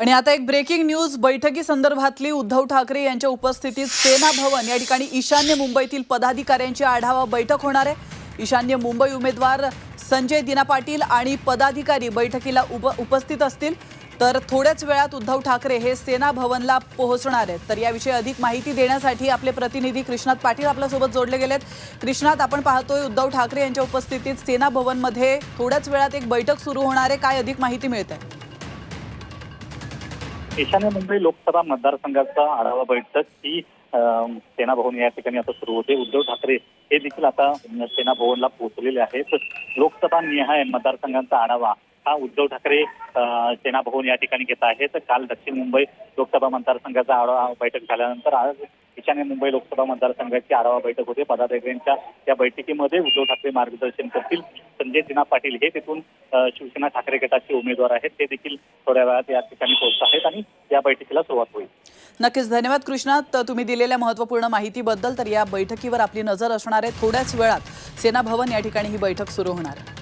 आणि आता एक ब्रेकिंग न्यूज बैठकी संदर्भातली उद्धव ठाकरे यांच्या उपस्थितीत सेना भवन या ठिकाणी ईशान्य मुंबईतील पदाधिकाऱ्यांची आढावा बैठक होणार आहे. ईशान्य मुंबई उमेदवार संजय दिना पाटील आणि पदाधिकारी बैठकीला उप उपस्थित असतील. तर थोड्याच वेळात उद्धव ठाकरे हे सेना भवनला पोहोचणार आहेत. तर याविषयी अधिक माहिती देण्यासाठी आपले प्रतिनिधी कृष्णात पाटील आपल्यासोबत जोडले गेलेत. कृष्णात आपण पाहतोय उद्धव ठाकरे यांच्या उपस्थितीत सेना भवनमध्ये थोड्याच वेळात एक बैठक सुरू होणार आहे. काय अधिक माहिती मिळते ईशान्य मुंबई लोकसभा मतदारसंघाचा आढावा बैठक ही सेना भवन या ठिकाणी आता सुरू होते. उद्धव ठाकरे हे देखील आता सेना भवनला पोहोचलेले आहेत. लोकसभा निहाय मतदारसंघांचा आढावा हा उद्धव ठाकरे सेना भवन या ठिकाणी घेत आहेत. काल दक्षिण मुंबई लोकसभा मतदारसंघाचा आढावा बैठक झाल्यानंतर आज प्रामुख्याने मुंबई लोकसभा मतदारसंघाची आढावा बैठक होते. पदाधिकाऱ्यांच्या या बैठकीमध्ये उद्धव ठाकरे मार्गदर्शन करतील. संजय सिन्हा पाटील हे तिथून शिवसेना ठाकरे गटाचे उमेदवार आहेत. ते देखील थोड्या वेळात या ठिकाणी पोहोचत आहेत आणि या बैठकीला सुरुवात होईल. नक्कीच. धन्यवाद कृष्णात तुम्ही दिलेल्या महत्त्वपूर्ण माहितीबद्दल तर या बैठकीवर आपली नजर असणार आहे. थोड्याच वेळात सेना भवन या ठिकाणी ही बैठक सुरू होणार आहे.